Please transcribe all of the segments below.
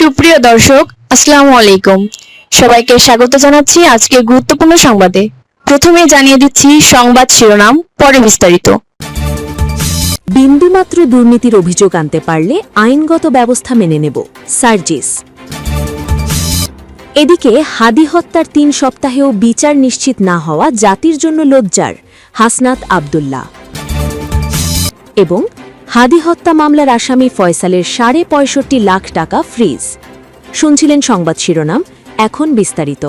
সুপ্রিয় দর্শক, আসসালামু আলাইকুম। সবাইকে স্বাগত জানাচ্ছি আজকে গুরুত্বপূর্ণ সংবাদে। প্রথমে জানিয়ে দিচ্ছি সংবাদ শিরোনাম, পরে বিস্তারিত। বিন্দুমাত্র দুর্নীতির অভিযোগ আনতে পারলে আইনগত ব্যবস্থা মেনে নেব, সার্জিস। এদিকে হাদি হত্যার তিন সপ্তাহেও বিচার নিশ্চিত না হওয়া জাতির জন্য লজ্জার, হাসনাত আবদুল্লাহ। এবং হাদি হত্যা মামলার আসামি ফয়সালের সাড়ে পঁয়ষট্টি লাখ টাকা ফ্রিজ। শুনছিলেন সংবাদ শিরোনাম, এখন বিস্তারিত।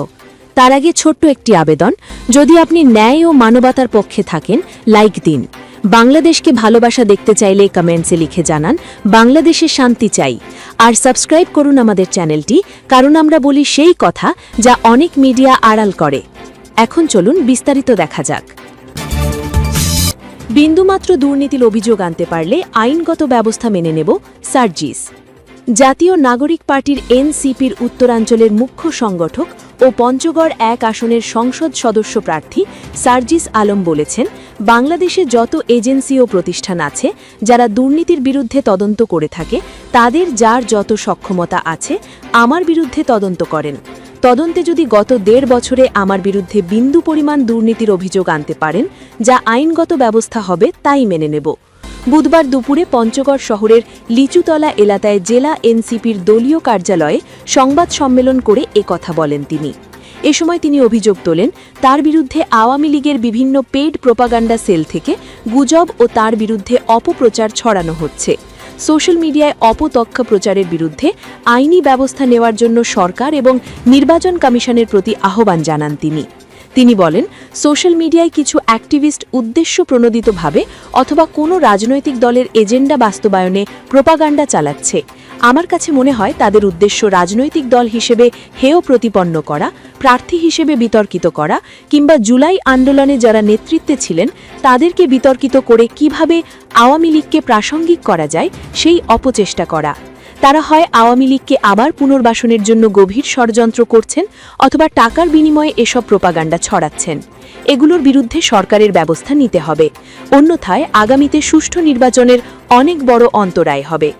তার আগে ছোট্ট একটি আবেদন, যদি আপনি ন্যায় ও মানবতার পক্ষে থাকেন, লাইক দিন। বাংলাদেশকে ভালোবাসা দেখতে চাইলে কমেন্টসে লিখে জানান, বাংলাদেশে শান্তি চাই। আর সাবস্ক্রাইব করুন আমাদের চ্যানেলটি, কারণ আমরা বলি সেই কথা যা অনেক মিডিয়া আড়াল করে। এখন চলুন বিস্তারিত দেখা যাক। বিন্দুমাত্র দুর্নীতির অভিযোগ আনতে পারলে আইনগত ব্যবস্থা মেনে নেব সার্জিস। জাতীয় নাগরিক পার্টির এনসিপির উত্তরাঞ্চলের মুখ্য সংগঠক ও পঞ্চগড় এক আসনের সংসদ সদস্য প্রার্থী সার্জিস আলম বলেছেন, বাংলাদেশে যত এজেন্সি ও প্রতিষ্ঠান আছে যারা দুর্নীতির বিরুদ্ধে তদন্ত করে থাকে, তাদের যার যত সক্ষমতা আছে, আমার বিরুদ্ধে তদন্ত করেন। তদন্তে যদি গত দেড় বছরে আমার বিরুদ্ধে বিন্দু পরিমাণ দুর্নীতির অভিযোগ আনতে পারেন, যা আইনগত ব্যবস্থা হবে তাই মেনে নেব। বুধবার দুপুরে পঞ্চগড় শহরের লিচুতলা এলাকায় জেলা এনসিপির দলীয় কার্যালয়ে সংবাদ সম্মেলন করে কথা বলেন তিনি। এ সময় তিনি অভিযোগ তোলেন, তার বিরুদ্ধে আওয়ামী লীগের বিভিন্ন পেড প্রোপাগান্ডা সেল থেকে গুজব ও তার বিরুদ্ধে অপপ্রচার ছড়ানো হচ্ছে। সোশ্যাল মিডিয়ায় অপতক্ষ প্রচারের বিরুদ্ধে আইনি ব্যবস্থা নেওয়ার জন্য সরকার এবং নির্বাচন কমিশনের প্রতি আহ্বান জানান তিনি। তিনি বলেন, সোশ্যাল মিডিয়ায় কিছু অ্যাক্টিভিস্ট উদ্দেশ্য প্রণোদিতভাবে অথবা কোনো রাজনৈতিক দলের এজেন্ডা বাস্তবায়নে প্রোপাগান্ডা চালাচ্ছে। আমার কাছে মনে হয় তাদের উদ্দেশ্য রাজনৈতিক দল হিসেবে হেয় প্রতিপন্ন করা, প্রার্থী হিসেবে বিতর্কিত করা, কিংবা জুলাই আন্দোলনে যারা নেতৃত্বে ছিলেন, তাদেরকে বিতর্কিত করে কীভাবে আওয়ামী লীগকে প্রাসঙ্গিক করা যায়, সেই অপচেষ্টা করা। তারা হয় আওয়ামী লীগকে আবার পুনর্বাসনের জন্য গভীর ষড়যন্ত্র করছেন, অথবা টাকার বিনিময়ে এসব প্রোপাগান্ডা ছড়াচ্ছেন। এগুলোর বিরুদ্ধে সরকারের ব্যবস্থা নিতে হবে। অন্যথায় আগামীতে সুষ্ঠু নির্বাচনের অনেক বড় অন্তরায় হবে।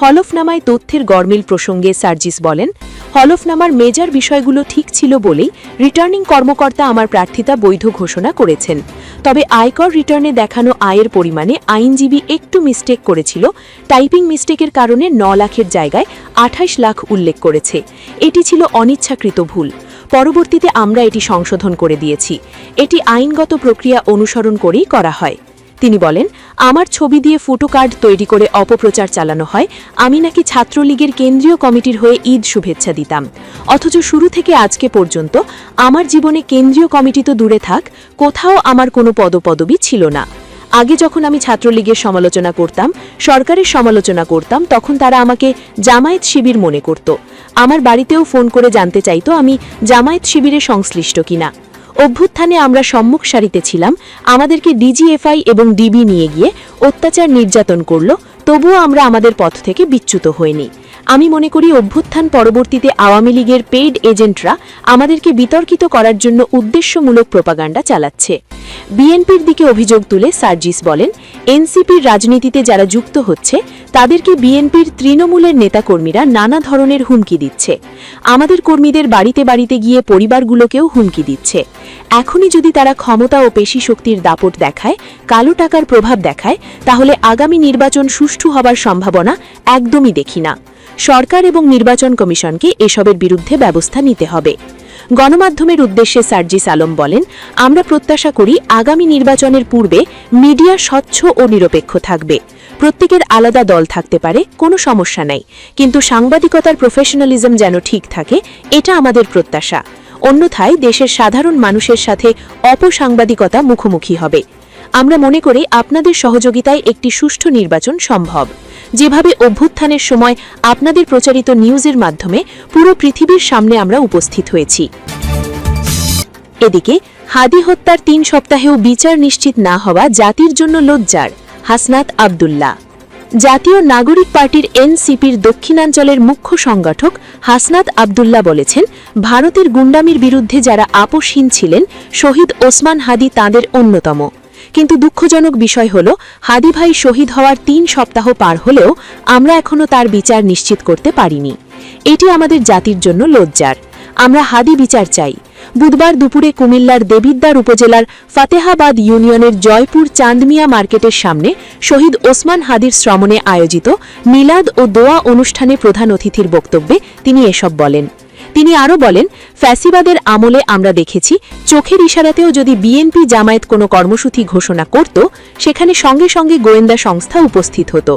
হলফনামায় তথ্যের গরমিল প্রসঙ্গে সার্জিস বলেন, হলফনামার মেজার বিষয়গুলো ঠিক ছিল বলেই রিটার্নিং কর্মকর্তা আমার প্রার্থিতা বৈধ ঘোষণা করেছেন। তবে আয়কর রিটার্নে দেখানো আয়ের পরিমাণে আইনজীবী একটু মিস্টেক করেছিল টাইপিং মিস্টেকের কারণে ন লাখের জায়গায় আঠাইশ লাখ উল্লেখ করেছে। এটি ছিল অনিচ্ছাকৃত ভুল। পরবর্তীতে আমরা এটি সংশোধন করে দিয়েছি। এটি আইনগত প্রক্রিয়া অনুসরণ করেই করা হয়। তিনি বলেন, আমার ছবি দিয়ে ফটো কার্ড তৈরি করে অপপ্রচার চালানো হয়। আমি নাকি ছাত্রলীগের কেন্দ্রীয় কমিটির হয়ে ঈদ শুভেচ্ছা দিতাম। অথচ শুরু থেকে আজকে পর্যন্ত আমার জীবনে কেন্দ্রীয় কমিটি তো দূরে থাক, কোথাও আমার কোনো পদপদবি ছিল না। আগে যখন আমি ছাত্রলীগের সমালোচনা করতাম, সরকারের সমালোচনা করতাম, তখন তারা আমাকে জামায়াত শিবির মনে করত। আমার বাড়িতেও ফোন করে জানতে চাইতো আমি জামায়াত শিবিরে সংশ্লিষ্ট কিনা। অভ্যুত্থানে আমরা সম্মুখ সারিতে ছিলাম, আমাদেরকে ডিজিএফআই এবং ডিবি নিয়ে গিয়ে অত্যাচার নির্যাতন করল, তবুও আমরা আমাদের পথ থেকে বিচ্যুত হইনি। আমি মনে করি অভ্যুত্থান পরবর্তীতে আওয়ামী লীগের পেইড এজেন্টরা আমাদেরকে বিতর্কিত করার জন্য উদ্দেশ্যমূলক প্রোপাগান্ডা চালাচ্ছে। বিএনপির দিকে অভিযোগ তুলে সার্জিস বলেন, এনসিপির রাজনীতিতে যারা যুক্ত হচ্ছে, তাদেরকে বিএনপির তৃণমূলের নেতাকর্মীরা নানা ধরনের হুমকি দিচ্ছে। আমাদের কর্মীদের বাড়িতে বাড়িতে গিয়ে পরিবারগুলোকেও হুমকি দিচ্ছে। এখনই যদি তারা ক্ষমতা ও পেশি শক্তির দাপট দেখায়, কালো টাকার প্রভাব দেখায়, তাহলে আগামী নির্বাচন সুষ্ঠু হবার সম্ভাবনা একদমই দেখি না। সরকার এবং নির্বাচন কমিশনকে এসবের বিরুদ্ধে ব্যবস্থা নিতে হবে। গণমাধ্যমের উদ্দেশ্যে সার্জিস আলম বলেন, আমরা প্রত্যাশা করি আগামী নির্বাচনের পূর্বে মিডিয়া স্বচ্ছ ও নিরপেক্ষ থাকবে। প্রত্যেকের আলাদা দল থাকতে পারে, কোনো সমস্যা নাই। কিন্তু সাংবাদিকতার প্রফেশনালিজম যেন ঠিক থাকে, এটা আমাদের প্রত্যাশা। অন্যথায় দেশের সাধারণ মানুষের সাথে অপসাংবাদিকতা মুখোমুখি হবে। আমরা মনে করি আপনাদের সহযোগিতায় একটি সুষ্ঠু নির্বাচন সম্ভব। যেভাবে অভ্যুত্থানের সময় আপনাদের প্রচারিত নিউজের মাধ্যমে পুরো পৃথিবীর সামনে আমরা উপস্থিত হয়েছি। এদিকে, হাদি হত্যার তিন সপ্তাহেও বিচার নিশ্চিত না হওয়া জাতির জন্য লজ্জার হাসনাত আবদুল্লাহ। জাতীয় নাগরিক পার্টির এনসিপির দক্ষিণাঞ্চলের মুখ্য সংগঠক হাসনাত আবদুল্লাহ বলেছেন, ভারতের গুন্ডামির বিরুদ্ধে যারা আপোষহীন ছিলেন, শহীদ ওসমান হাদি তাঁদের অন্যতম। কিন্তু দুঃখজনক বিষয় হল হাদি ভাই শহীদ হওয়ার তিন সপ্তাহ পার হলেও আমরা এখনও তার বিচার নিশ্চিত করতে পারিনি। এটি আমাদের জাতির জন্য লজ্জার। আমরা হাদি বিচার চাই। বুধবার দুপুরে কুমিল্লার দেবিদ্বার উপজেলার ফাতেহাবাদ ইউনিয়নের জয়পুর চাঁদমিয়া মার্কেটের সামনে শহীদ ওসমান হাদির শ্রমণে আয়োজিত মিলাদ ও দোয়া অনুষ্ঠানে প্রধান অতিথির বক্তব্যে তিনি এসব বলেন। তিনি আরও বলেন, ফ্যাসিবাদের আমলে আমরা দেখেছি, চোখের ইশারাতেও যদি বিএনপি জামায়াত কোনো কর্মসূচি ঘোষণা করত, সেখানে সঙ্গে সঙ্গে গোয়েন্দা সংস্থা উপস্থিত হতো।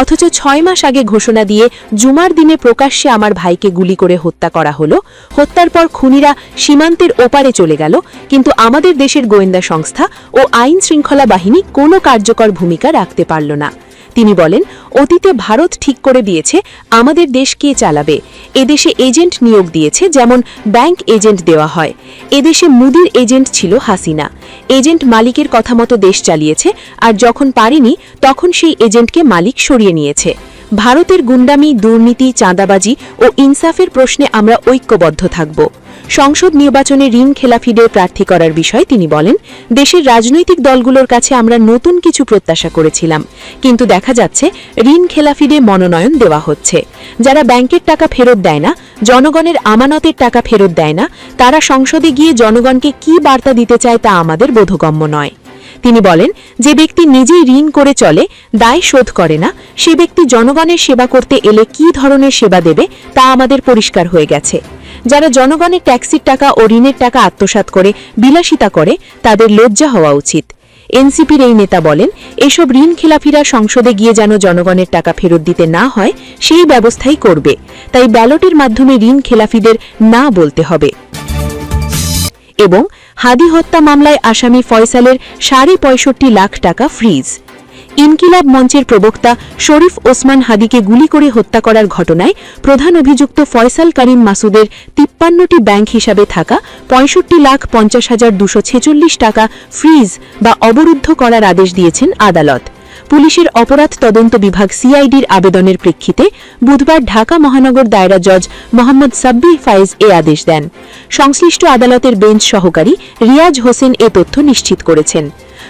অথচ ছয় মাস আগে ঘোষণা দিয়ে জুমার দিনে প্রকাশ্যে আমার ভাইকে গুলি করে হত্যা করা হলো। হত্যার পর খুনিরা সীমান্তের ওপারে চলে গেল, কিন্তু আমাদের দেশের গোয়েন্দা সংস্থা ও আইন শৃঙ্খলা বাহিনী কোনো কার্যকর ভূমিকা রাখতে পারল না। তিনি বলেন, অতীতে ভারত ঠিক করে দিয়েছে, আমাদের দেশ কে চালাবে। এদেশে এজেন্ট নিয়োগ দিয়েছে, যেমন ব্যাংক এজেন্ট দেওয়া হয়। এদেশে মুদির এজেন্ট ছিল হাসিনা। এজেন্ট মালিকের কথা মতো দেশ চালিয়েছে, আর যখন পারেনি, তখন সেই এজেন্টকে মালিক সরিয়ে নিয়েছে। ভারতের গুন্ডামি, দুর্নীতি, চাঁদাবাজি ও ইনসাফের প্রশ্নে আমরা ঐক্যবদ্ধ থাকব। সংসদ নির্বাচনে ঋণ খেলাফিদের প্রার্থী করার বিষয়ে তিনি বলেন, দেশের রাজনৈতিক দলগুলোর কাছে আমরা নতুন কিছু প্রত্যাশা করেছিলাম। কিন্তু দেখা যাচ্ছে, ঋণ খেলাফিদের মনোনয়ন দেওয়া হচ্ছে। যারা ব্যাংকের টাকা ফেরত দেয় না, জনগণের আমানতের টাকা ফেরত দেয় না, তারা সংসদে গিয়ে জনগণকে কি বার্তা দিতে চায় তা আমাদের বোধগম্য নয়। তিনি বলেন, যে ব্যক্তি নিজেই ঋণ করে চলে, দায় শোধ করে না। সে ব্যক্তি জনগণের সেবা করতে এলে কি ধরনের সেবা দেবে, তা আমাদের পরিষ্কার হয়ে গেছে। যারা জনগণের ট্যাক্সির টাকা ও ঋণের টাকা আত্মসাৎ করে, বিলাসিতা করে, তাদের লজ্জা হওয়া উচিত। এনসিপির এই নেতা বলেন, এসব ঋণ খেলাফিরা সংসদে গিয়ে যেন জনগণের টাকা ফেরত দিতে না হয়, সেই ব্যবস্থাই করবে। তাই ব্যালটের মাধ্যমে ঋণ খেলাফিদের না বলতে হবে। এবং হাদি হত্যা মামলায় আসামি ফয়সালের সাড়ে পঁয়ষট্টি লাখ টাকা ফ্রিজ। ইনকিলাব মঞ্চের প্রবক্তা শরীফ ওসমান হাদিকে গুলি করে হত্যা করার ঘটনায় প্রধান অভিযুক্ত ফয়সাল করিম মাসুদের তিপ্পান্নটি ব্যাংক হিসাবে থাকা পঁয়ষট্টি লাখ পঞ্চাশ হাজার দুশো ছেচল্লিশ টাকা ফ্রিজ বা অবরুদ্ধ করার আদেশ দিয়েছেন আদালত। পুলিশের অপরাধ তদন্ত বিভাগ সিআইডির আবেদনের প্রেক্ষিতে বুধবার ঢাকা মহানগর দায়রা জজ মোহাম্মদ সাব্বি ফাইজ এ আদেশ দেন। সংশ্লিষ্ট আদালতের বেঞ্চ সহকারী রিয়াজ হোসেন এ তথ্য নিশ্চিত করেছেন।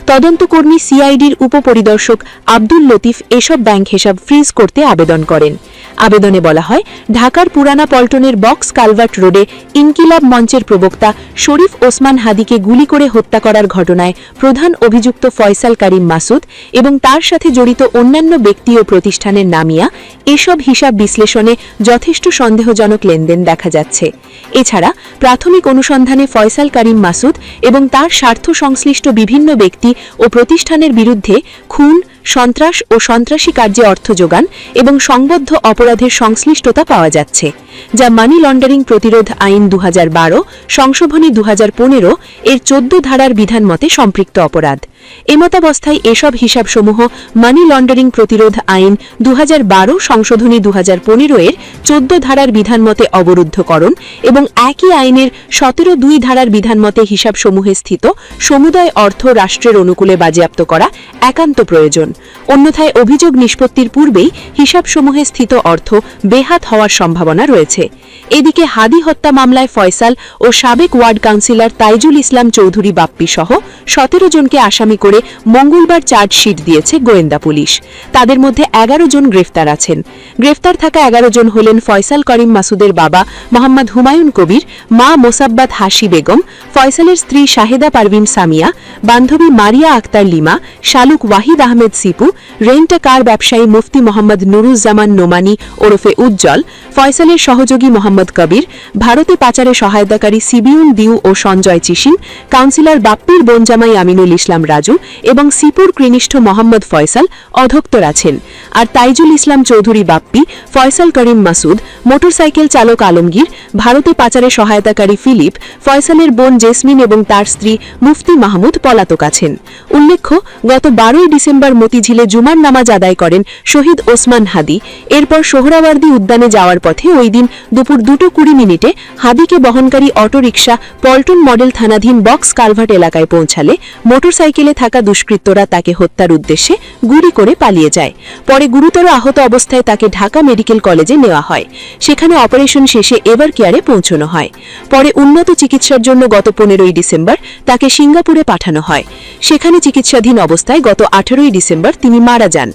তদন্তকর্মী সিআইডির উপপরিদর্শক আব্দুল লতিফ এসব ব্যাংক হিসাব ফ্রিজ করতে আবেদন করেন। আবেদনে বলা হয়, ঢাকার পুরানা পল্টনের বক্স কালভার্ট রোডে ইনকিলাব মঞ্চের প্রবক্তা শরীফ ওসমান হাদিকে গুলি করে হত্যা করার ঘটনায় প্রধান অভিযুক্ত ফয়সাল করিম মাসুদ এবং তার সাথে জড়িত অন্যান্য ব্যক্তি ও প্রতিষ্ঠানের নামিয়া এসব হিসাব বিশ্লেষণে যথেষ্ট সন্দেহজনক লেনদেন দেখা যাচ্ছে। এছাড়া প্রাথমিক অনুসন্ধানে ফয়সাল করিম মাসুদ এবং তার স্বার্থ সংশ্লিষ্ট বিভিন্ন ব্যক্তি ও প্রতিষ্ঠানের বিরুদ্ধে খুন সন্ত্রাস ও সন্ত্রাসী কার্যে অর্থ যোগান এবং সংবদ্ধ অপরাধের সংশ্লিষ্টতা পাওয়া যাচ্ছে, যা মানি লন্ডারিং প্রতিরোধ আইন দু হাজার বারো, সংশোধনী দু হাজার পনেরো এর চোদ্দ ধারার বিধান মতে সম্পৃক্ত অপরাধ। এমতাবস্থায় এসব হিসাবসমূহ মানি লন্ডারিং প্রতিরোধ আইন দু হাজার বারো, সংশোধনী দু হাজার পনেরো এর চোদ্দ ধারার বিধান মতে অবরুদ্ধকরণ এবং একই আইনের সতেরো দুই ধারার বিধান মতে হিসাবসমূহে স্থিত সমুদয় অর্থ রাষ্ট্রের অনুকূলে বাজেয়াপ্ত করা একান্ত প্রয়োজন। অন্যথায় অভিযোগ নিষ্পত্তির পূর্বেই হিসাবসমূহে স্থিত অর্থ বেহাত হওয়ার সম্ভাবনা রয়েছে। এদিকে হাদি হত্যা মামলায় ফয়সাল ও সাবেক ওয়ার্ড কাউন্সিলর তাইজুল ইসলাম চৌধুরী বাপ্পি সহ সতেরো জনকে আসামি করে মঙ্গলবার চার্জশিট দিয়েছে গোয়েন্দা পুলিশ। তাদের মধ্যে এগারো জন গ্রেফতার আছেন। গ্রেফতার থাকা এগারো জন হলেন ফয়সাল করিম মাসুদের বাবা মোহাম্মদ হুমায়ুন কবির, মা মোসাব্বাত হাসি বেগম, ফয়সালের স্ত্রী শাহেদা পারভিন সামিয়া, বান্ধবী মারিয়া আক্তার লিমা, শালুক ওয়াহিদ আহমেদ সিপু রেন্টা কার ব্যবসায়ী মুফতি মোহাম্মদ নুরুজ্জামান নোমানি ওরফে উজ্জ্বল ফয়সালের সহযোগী মোহাম্মদ কবির, ভারতে পাচারে সহায়তাকারী সিবিউন দিউ ও সঞ্জয় চিসিন কাউন্সিলর বাপ্পির বোনজামাই আমিনুল ইসলাম রাজু এবং সিপুর কৃনিষ্ঠ মোহাম্মদ ফয়সাল অধক্তর আছেন। আর তাইজুল ইসলাম চৌধুরী বাপ্পি, ফয়সাল করিম মাসুদ, মোটরসাইকেল চালক আলমগীর, ভারতে পাচারে সহায়তাকারী ফিলিপ, ফয়সালের বোন জেসমিন এবং তার স্ত্রী মুফতি মাহমুদ পলাতক আছেন। উল্লেখ্য, গত বারোই ডিসেম্বর মতিঝিলে জুমার নামাজ আদায় করেন শহীদ ওসমান হাদি। এরপর সোহরাওয়ার্দী উদ্যানে যাওয়ার পথে ওই দিন দুপুর দুটো কুড়ি মিনিটে হাদিকে বহনকারী অটোরিকশা পল্টন মডেল থানাধীন বক্স কালভার্ট এলাকায় পৌঁছালে মোটরসাইকেলে থাকা দুষ্কৃতরা তাকে হত্যার উদ্দেশ্যে গুলি করে পালিয়ে যায়। পরে গুরুতর আহত অবস্থায় তাকে ঢাকা মেডিকেল কলেজে নেওয়া হয়। সেখানে অপারেশন শেষে এভার কেয়ারে পৌঁছানো হয়। পরে উন্নত চিকিৎসার জন্য গত পনেরোই ডিসেম্বর তাকে সিঙ্গাপুরে পাঠানো হয়। সেখানে চিকিৎসাধীন অবস্থায় গত আঠারোই ডিসেম্বর তিনি মারা যান।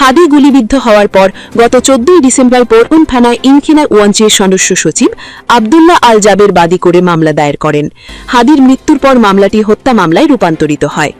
হাদি গুলিবিদ্ধ হওয়ার পর গত চোদ্দই ডিসেম্বর পরউন থানায় হিমখিনা ওয়াঞ্চের সদস্য সচিব আবদুল্লাহ আল জাবের বাদী করে মামলা দায়ের করেন। হাদির মৃত্যুর পর মামলাটি হত্যা মামলায় রূপান্তরিত হয়।